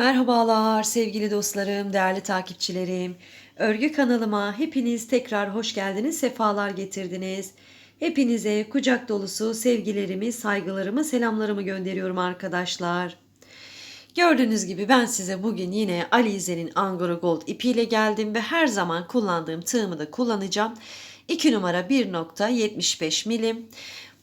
Merhabalar sevgili dostlarım, değerli takipçilerim. Örgü kanalıma hepiniz tekrar hoş geldiniz, sefalar getirdiniz. Hepinize kucak dolusu sevgilerimi, saygılarımı, selamlarımı gönderiyorum arkadaşlar. Gördüğünüz gibi ben size bugün yine Alize'nin Angora Gold ipiyle geldim ve her zaman kullandığım tığımı da kullanacağım. 2 numara 1.75 milim.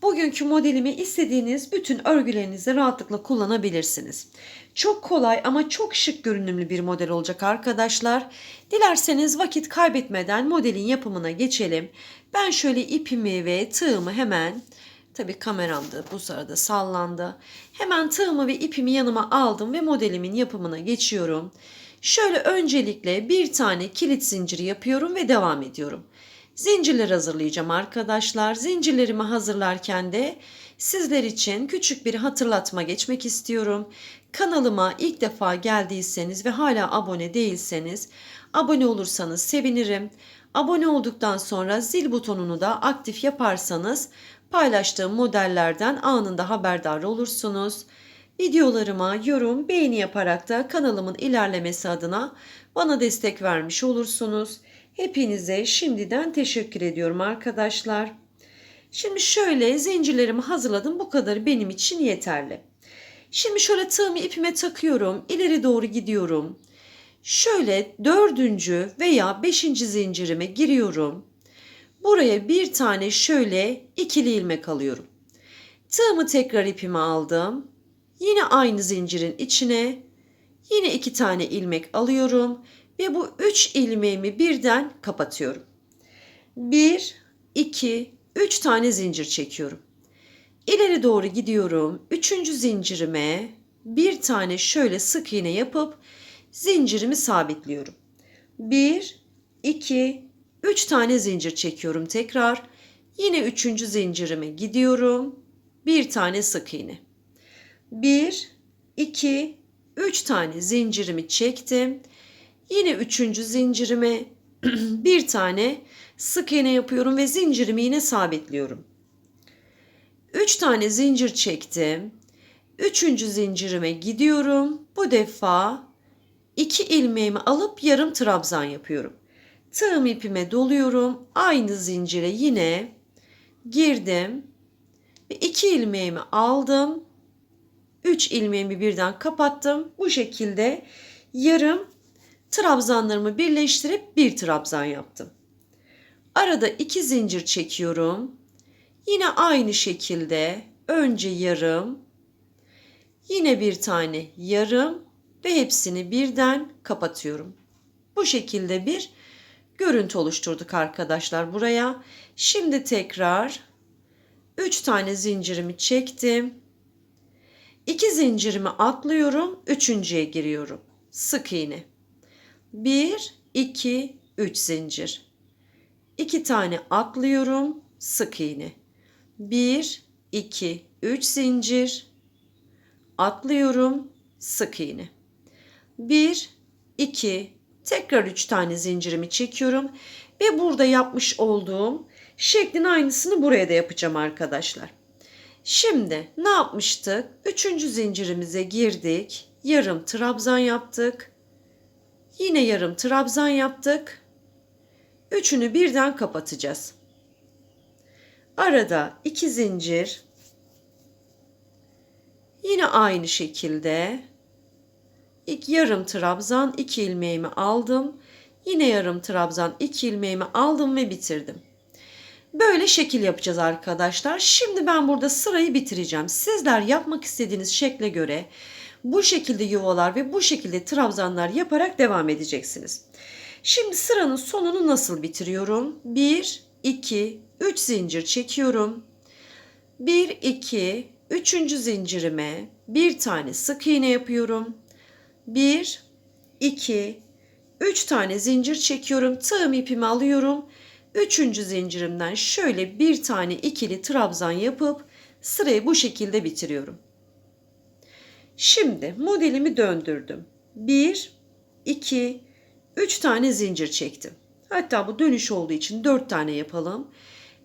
Bugünkü modelimi istediğiniz bütün örgülerinizde rahatlıkla kullanabilirsiniz. Çok kolay ama çok şık görünümlü bir model olacak arkadaşlar. Dilerseniz vakit kaybetmeden modelin yapımına geçelim. Ben şöyle ipimi ve tığımı hemen Tabi kameramda bu sırada sallandı. Hemen tığımı ve ipimi yanıma aldım ve modelimin yapımına geçiyorum. Şöyle öncelikle bir tane kilit zinciri yapıyorum ve devam ediyorum. Zincirler hazırlayacağım arkadaşlar. Zincirlerimi hazırlarken de sizler için küçük bir hatırlatma geçmek istiyorum. Kanalıma ilk defa geldiyseniz ve hala abone değilseniz abone olursanız sevinirim. Abone olduktan sonra zil butonunu da aktif yaparsanız paylaştığım modellerden anında haberdar olursunuz. Videolarıma yorum, beğeni yaparak da kanalımın ilerlemesi adına bana destek vermiş olursunuz. Hepinize şimdiden teşekkür ediyorum arkadaşlar. Şimdi şöyle zincirlerimi hazırladım. Bu kadar benim için yeterli. Şimdi şöyle tığımı ipime takıyorum. İleri doğru gidiyorum. Şöyle dördüncü veya beşinci zincirime giriyorum. Buraya bir tane şöyle ikili ilmek alıyorum. Tığımı tekrar ipime aldım. Yine aynı zincirin içine yine iki tane ilmek alıyorum ve bu üç ilmeğimi birden kapatıyorum. Bir, iki, üç tane zincir çekiyorum. İleri doğru gidiyorum. Üçüncü zincirime bir tane şöyle sık iğne yapıp zincirimi sabitliyorum. Bir, iki, üç tane zincir çekiyorum tekrar. Yine üçüncü zincirime gidiyorum. Bir tane sık iğne. Bir, iki, üç tane zincirimi çektim. Yine üçüncü zincirime bir tane sık iğne yapıyorum ve zincirimi yine sabitliyorum. Üç tane zincir çektim. Üçüncü zincirime gidiyorum. Bu defa iki ilmeğimi alıp yarım trabzan yapıyorum. Tığım ipime doluyorum. Aynı zincire yine girdim. Ve iki ilmeğimi aldım. Üç ilmeğimi birden kapattım. Bu şekilde yarım trabzanlarımı birleştirip bir trabzan yaptım. Arada iki zincir çekiyorum. Yine aynı şekilde önce yarım, yine bir tane yarım ve hepsini birden kapatıyorum. Bu şekilde bir görüntü oluşturduk arkadaşlar buraya. Şimdi tekrar 3 tane zincirimi çektim. 2 zincirimi atlıyorum, üçüncüye giriyorum. Sık iğne. 1 2 3 zincir. 2 tane atlıyorum, sık iğne. 1 2 3 zincir. Atlıyorum, sık iğne. 1 2 tekrar 3 tane zincirimi çekiyorum ve burada yapmış olduğum şeklin aynısını buraya da yapacağım arkadaşlar. Şimdi ne yapmıştık? Üçüncü zincirimize girdik. Yarım trabzan yaptık. Yine yarım trabzan yaptık. Üçünü birden kapatacağız. Arada iki zincir. Yine aynı şekilde ilk yarım trabzan iki ilmeğimi aldım. Yine yarım trabzan iki ilmeğimi aldım ve bitirdim. Böyle şekil yapacağız arkadaşlar. Şimdi ben burada sırayı bitireceğim. Sizler yapmak istediğiniz şekle göre bu şekilde yuvalar ve bu şekilde trabzanlar yaparak devam edeceksiniz. Şimdi sıranın sonunu nasıl bitiriyorum? 1, 2, 3 zincir çekiyorum. 1, 2, 3. zincirime bir tane sık iğne yapıyorum. 1, 2, 3 tane zincir çekiyorum. Tığım ipimi alıyorum. Üçüncü zincirimden şöyle bir tane ikili trabzan yapıp sırayı bu şekilde bitiriyorum. Şimdi modelimi döndürdüm. 1, 2, 3 tane zincir çektim. Hatta bu dönüş olduğu için 4 tane yapalım.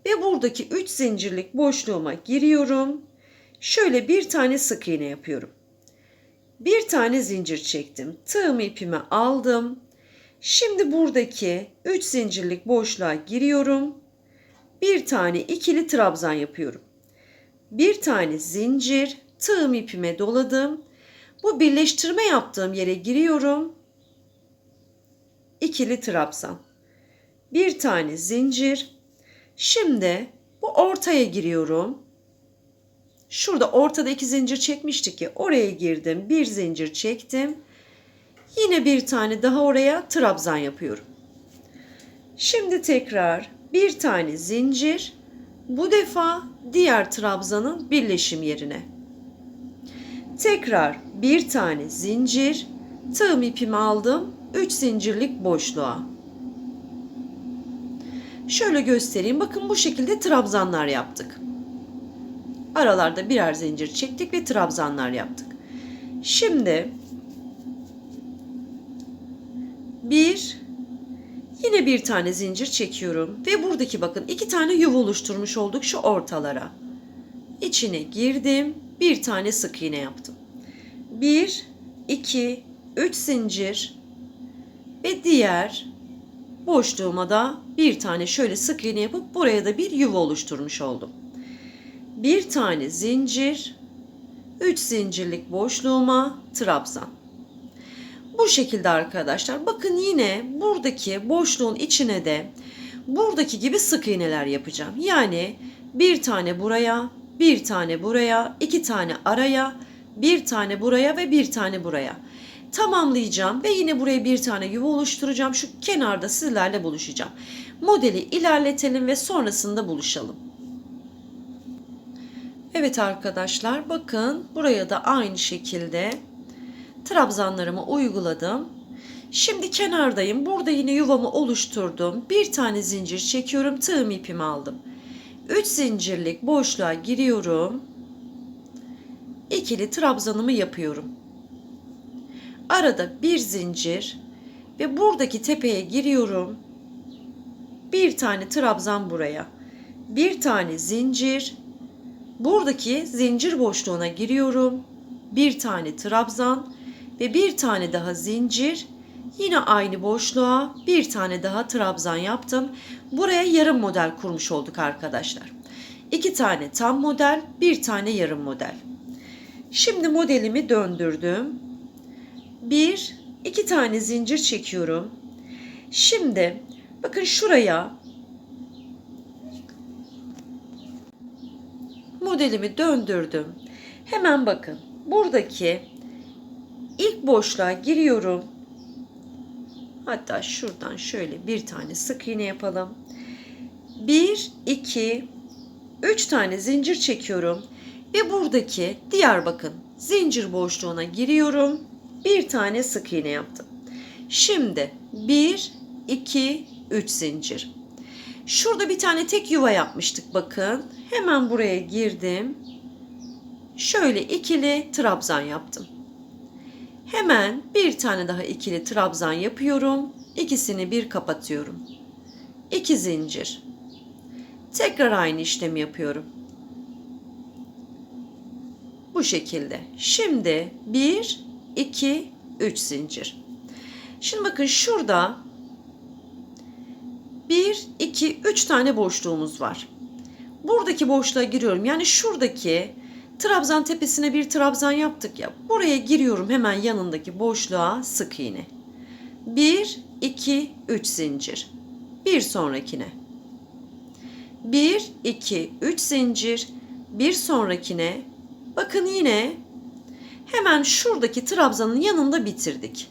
Ve buradaki 3 zincirlik boşluğuma giriyorum. Şöyle bir tane sık iğne yapıyorum. Bir tane zincir çektim. Tığım ipimi aldım. Şimdi buradaki 3 zincirlik boşluğa giriyorum. Bir tane ikili trabzan yapıyorum. Bir tane zincir, tığım ipime doladım. Bu birleştirme yaptığım yere giriyorum. İkili trabzan. Bir tane zincir. Şimdi bu ortaya giriyorum. Şurada ortada iki zincir çekmiştik ki oraya girdim. Bir zincir çektim. Yine bir tane daha oraya trabzan yapıyorum. Şimdi tekrar bir tane zincir. Bu defa diğer trabzanın birleşim yerine. Tekrar bir tane zincir. Tığım ipimi aldım. 3 zincirlik boşluğa. Şöyle göstereyim. Bakın bu şekilde trabzanlar yaptık. Aralarda birer zincir çektik ve trabzanlar yaptık. Şimdi bir yine bir tane zincir çekiyorum ve buradaki bakın iki tane yuva oluşturmuş olduk şu ortalara. İçine girdim. Bir tane sık iğne yaptım. Bir, iki, üç zincir ve diğer boşluğuma da bir tane şöyle sık iğne yapıp buraya da bir yuva oluşturmuş oldum. Bir tane zincir, 3 zincirlik boşluğuma trabzan. Bu şekilde arkadaşlar bakın yine buradaki boşluğun içine de buradaki gibi sık iğneler yapacağım. Yani bir tane buraya, bir tane buraya, iki tane araya, bir tane buraya ve bir tane buraya tamamlayacağım ve yine buraya bir tane yuva oluşturacağım. Şu kenarda sizlerle buluşacağım. Modeli ilerletelim ve sonrasında buluşalım. Evet arkadaşlar bakın buraya da aynı şekilde trabzanlarımı uyguladım. Şimdi kenardayım. Burada yine yuvamı oluşturdum. Bir tane zincir çekiyorum. Tığım ipimi aldım. 3 zincirlik boşluğa giriyorum. İkili trabzanımı yapıyorum. Arada bir zincir ve buradaki tepeye giriyorum. Bir tane trabzan buraya. Bir tane zincir. Buradaki zincir boşluğuna giriyorum. Bir tane trabzan ve bir tane daha zincir. Yine aynı boşluğa bir tane daha trabzan yaptım. Buraya yarım model kurmuş olduk arkadaşlar. İki tane tam model, bir tane yarım model. Şimdi modelimi döndürdüm. Bir, iki tane zincir çekiyorum. Şimdi bakın şuraya modelimi döndürdüm. Hemen bakın buradaki ilk boşluğa giriyorum. Hatta şuradan şöyle bir tane sık iğne yapalım. 1 2 3 tane zincir çekiyorum ve buradaki diğer bakın zincir boşluğuna giriyorum. Bir tane sık iğne yaptım. Şimdi 1 2 3 zincir. Şurada bir tane tek yuva yapmıştık bakın. Hemen buraya girdim. Şöyle ikili trabzan yaptım. Hemen bir tane daha ikili trabzan yapıyorum. İkisini bir kapatıyorum. İki zincir. Tekrar aynı işlemi yapıyorum. Bu şekilde. Şimdi 1, 2, 3 zincir. Şimdi bakın şurada 1, 2, 3 tane boşluğumuz var. Buradaki boşluğa giriyorum. Yani şuradaki trabzan tepesine bir trabzan yaptık ya. Buraya giriyorum hemen yanındaki boşluğa sık iğne. 1, 2, 3 zincir. Bir sonrakine. 1, 2, 3 zincir. Bir sonrakine. Bakın yine hemen şuradaki trabzanın yanında bitirdik.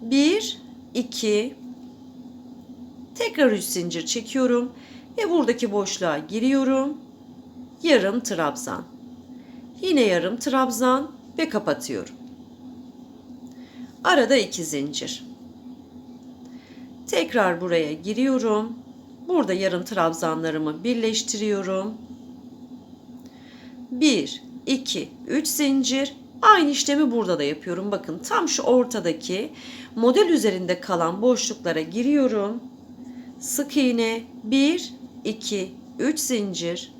1, 2, tekrar 3 zincir çekiyorum ve buradaki boşluğa giriyorum. Yarım trabzan. Yine yarım trabzan ve kapatıyorum. Arada 2 zincir. Tekrar buraya giriyorum. Burada yarım trabzanlarımı birleştiriyorum. 1, 2, 3 zincir. Aynı işlemi burada da yapıyorum. Bakın tam şu ortadaki model üzerinde kalan boşluklara giriyorum. Sık iğne 1, 2, 3 zincir.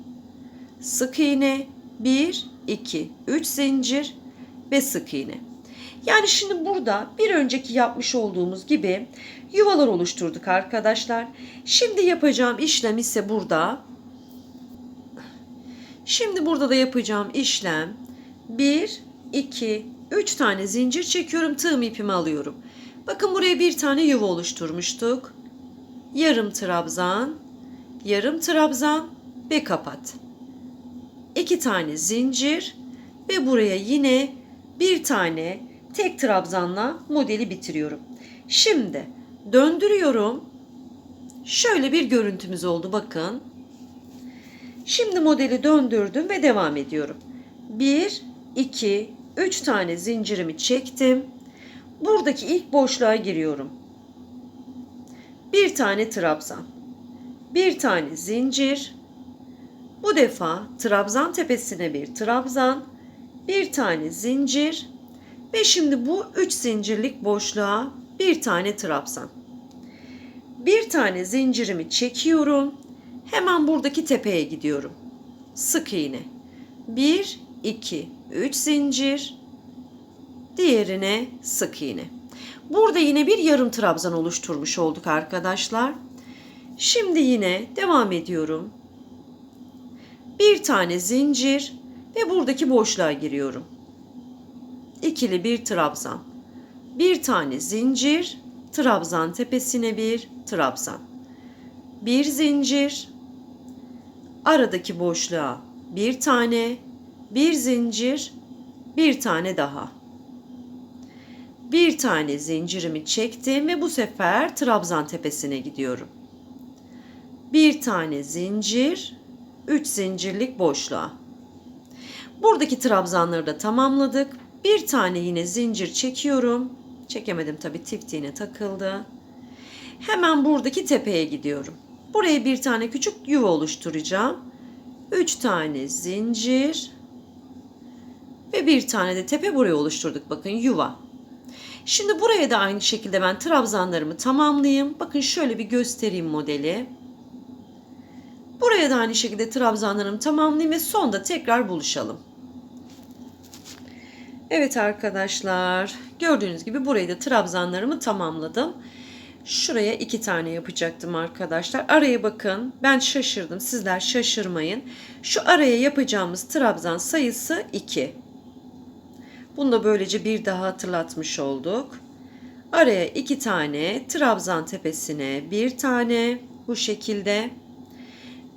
Sık iğne 1, 2, 3 zincir ve sık iğne. Yani şimdi burada bir önceki yapmış olduğumuz gibi yuvalar oluşturduk arkadaşlar. Şimdi yapacağım işlem ise burada. Şimdi burada da yapacağım işlem 1, 2, 3 tane zincir çekiyorum. Tığım ipimi alıyorum. Bakın buraya bir tane yuva oluşturmuştuk. Yarım trabzan, yarım trabzan ve kapat. 2 tane zincir ve buraya yine bir tane tek trabzanla modeli bitiriyorum. Şimdi döndürüyorum. Şöyle bir görüntümüz oldu bakın. Şimdi modeli döndürdüm ve devam ediyorum. 1, 2, 3 tane zincirimi çektim. Buradaki ilk boşluğa giriyorum. Bir tane trabzan. Bir tane zincir. Bu defa trabzan tepesine bir trabzan. Bir tane zincir. Ve şimdi bu 3 zincirlik boşluğa bir tane trabzan. Bir tane zincirimi çekiyorum. Hemen buradaki tepeye gidiyorum. Sık iğne. 1 2 3 zincir. Diğerine sık iğne. Burada yine bir yarım trabzan oluşturmuş olduk arkadaşlar. Şimdi yine devam ediyorum. Bir tane zincir ve buradaki boşluğa giriyorum. İkili bir trabzan. Bir tane zincir, trabzan tepesine bir trabzan. Bir zincir, aradaki boşluğa bir tane, bir zincir, bir tane daha. Bir tane zincirimi çektim ve bu sefer trabzan tepesine gidiyorum. Bir tane zincir, üç zincirlik boşluğa. Buradaki trabzanları da tamamladık. Bir tane yine zincir çekiyorum. Çekemedim tabii tif iğne takıldı. Hemen buradaki tepeye gidiyorum. Buraya bir tane küçük yuva oluşturacağım. 3 tane zincir ve bir tane de tepe buraya oluşturduk. Bakın yuva. Şimdi buraya da aynı şekilde ben trabzanlarımı tamamlayayım. Bakın şöyle bir göstereyim modeli. Buraya da aynı şekilde trabzanlarımı tamamlayayım ve sonda tekrar buluşalım. Evet arkadaşlar gördüğünüz gibi burayı da trabzanlarımı tamamladım. Şuraya iki tane yapacaktım arkadaşlar. Araya bakın. Ben şaşırdım. Sizler şaşırmayın. Şu araya yapacağımız trabzan sayısı 2. Bunu da böylece bir daha hatırlatmış olduk. Araya iki tane trabzan tepesine bir tane bu şekilde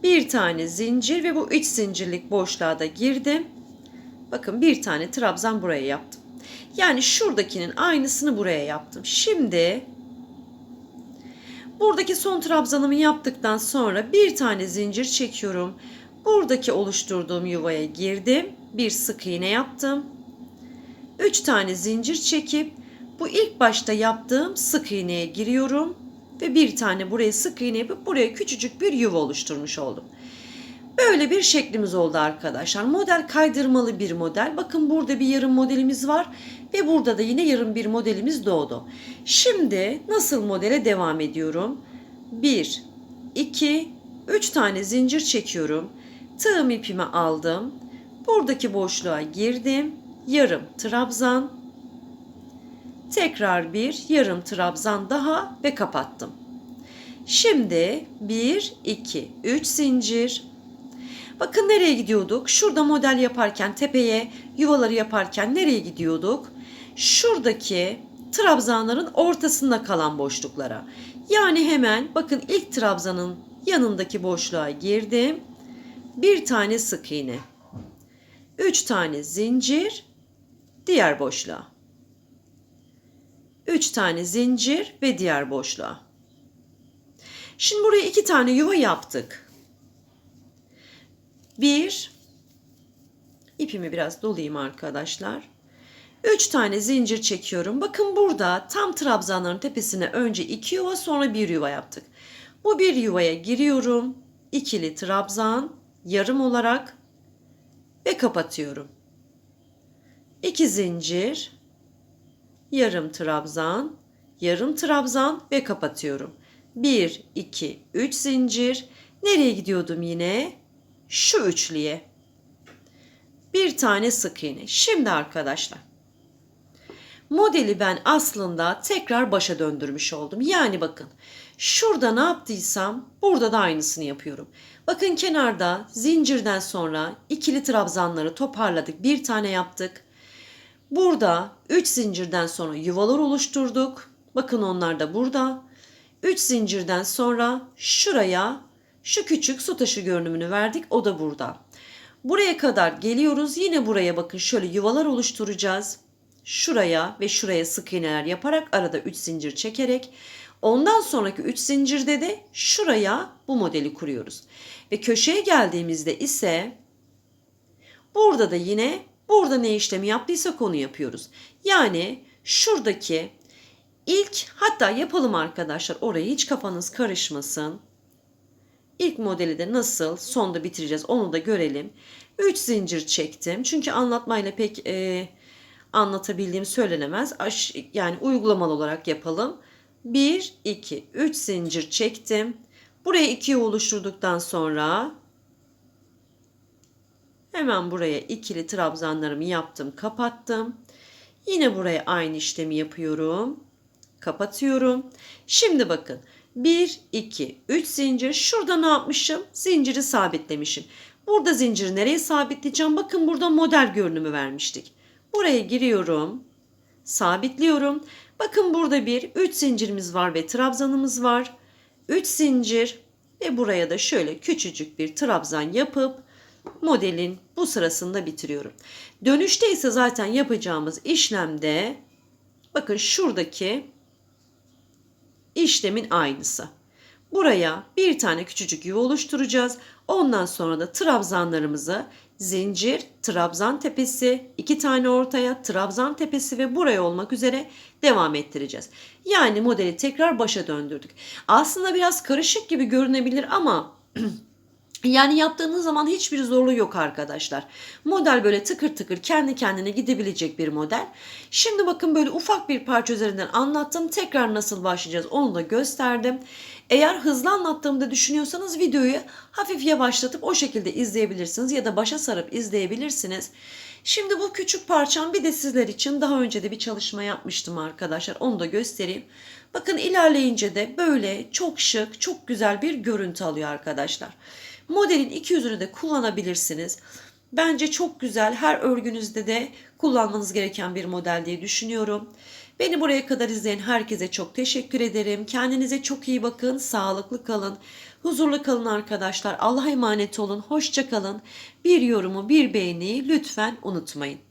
bir tane zincir ve bu üç zincirlik boşluğa da girdim. Bakın bir tane trabzan buraya yaptım. Yani şuradakinin aynısını buraya yaptım. Şimdi Buradaki son trabzanımı yaptıktan sonra bir tane zincir çekiyorum. Buradaki oluşturduğum yuvaya girdim. Bir sık iğne yaptım. 3 tane zincir çekip bu ilk başta yaptığım sık iğneye giriyorum ve bir tane buraya sık iğne yapıp buraya küçücük bir yuva oluşturmuş oldum. Böyle bir şeklimiz oldu arkadaşlar. Model kaydırmalı bir model. Bakın burada bir yarım modelimiz var ve burada da yine yarım bir modelimiz doğdu. Şimdi nasıl modele devam ediyorum? 1, 2, 3 tane zincir çekiyorum. Tığım ipimi aldım. Buradaki boşluğa girdim. Yarım trabzan. Tekrar bir yarım trabzan daha ve kapattım. Şimdi 1, 2, 3 zincir, Bakın nereye gidiyorduk? Şurada model yaparken tepeye yuvaları yaparken nereye gidiyorduk? Şuradaki trabzanların ortasında kalan boşluklara. Yani hemen bakın ilk trabzanın yanındaki boşluğa girdim. Bir tane sık iğne. Üç tane zincir. Diğer boşluğa. Üç tane zincir ve diğer boşluğa. Şimdi buraya iki tane yuva yaptık. Bir, ipimi biraz dolayayım arkadaşlar. Üç tane zincir çekiyorum. Bakın burada tam trabzanların tepesine önce iki yuva sonra bir yuva yaptık. Bu bir yuvaya giriyorum. İkili trabzan yarım olarak ve kapatıyorum. İki zincir, yarım trabzan, yarım trabzan ve kapatıyorum. 1, 2, 3 zincir. Nereye gidiyordum yine? şu üçlüye bir tane sık iğne. Şimdi arkadaşlar modeli ben aslında tekrar başa döndürmüş oldum. Yani bakın şurada ne yaptıysam burada da aynısını yapıyorum. Bakın kenarda zincirden sonra ikili trabzanları toparladık. Bir tane yaptık. Burada 3 zincirden sonra yuvalar oluşturduk. Bakın onlar da burada. 3 zincirden sonra şuraya şu küçük su taşı görünümünü verdik. O da burada. Buraya kadar geliyoruz. Yine buraya bakın şöyle yuvalar oluşturacağız. Şuraya ve şuraya sık iğneler yaparak arada 3 zincir çekerek ondan sonraki 3 zincirde de şuraya bu modeli kuruyoruz. Ve köşeye geldiğimizde ise burada da yine burada ne işlemi yaptıysak onu yapıyoruz. Yani şuradaki ilk hatta yapalım arkadaşlar orayı hiç kafanız karışmasın. İlk modeli de nasıl sonda bitireceğiz onu da görelim. 3 zincir çektim. Çünkü anlatmayla pek e, anlatabildiğim söylenemez. Aş, yani uygulamalı olarak yapalım. 1, 2, 3 zincir çektim. Buraya 2'yi oluşturduktan sonra hemen buraya ikili trabzanlarımı yaptım, kapattım. Yine buraya aynı işlemi yapıyorum. Kapatıyorum. Şimdi bakın 1, 2, 3 zincir. Şurada ne yapmışım? Zinciri sabitlemişim. Burada zinciri nereye sabitleyeceğim? Bakın burada model görünümü vermiştik. Buraya giriyorum. Sabitliyorum. Bakın burada bir 3 zincirimiz var ve trabzanımız var. 3 zincir ve buraya da şöyle küçücük bir trabzan yapıp modelin bu sırasında bitiriyorum. Dönüşte ise zaten yapacağımız işlemde bakın şuradaki işlemin aynısı. Buraya bir tane küçücük yuva oluşturacağız. Ondan sonra da trabzanlarımızı zincir, trabzan tepesi, iki tane ortaya, trabzan tepesi ve buraya olmak üzere devam ettireceğiz. Yani modeli tekrar başa döndürdük. Aslında biraz karışık gibi görünebilir ama Yani yaptığınız zaman hiçbir zorluğu yok arkadaşlar. Model böyle tıkır tıkır kendi kendine gidebilecek bir model. Şimdi bakın böyle ufak bir parça üzerinden anlattım. Tekrar nasıl başlayacağız onu da gösterdim. Eğer hızlı anlattığımda düşünüyorsanız videoyu hafif yavaşlatıp o şekilde izleyebilirsiniz ya da başa sarıp izleyebilirsiniz. Şimdi bu küçük parçam bir de sizler için daha önce de bir çalışma yapmıştım arkadaşlar. Onu da göstereyim. Bakın ilerleyince de böyle çok şık, çok güzel bir görüntü alıyor arkadaşlar. Modelin iki yüzünü de kullanabilirsiniz. Bence çok güzel. Her örgünüzde de kullanmanız gereken bir model diye düşünüyorum. Beni buraya kadar izleyen herkese çok teşekkür ederim. Kendinize çok iyi bakın. Sağlıklı kalın. Huzurlu kalın arkadaşlar. Allah'a emanet olun. Hoşça kalın. Bir yorumu, bir beğeniyi lütfen unutmayın.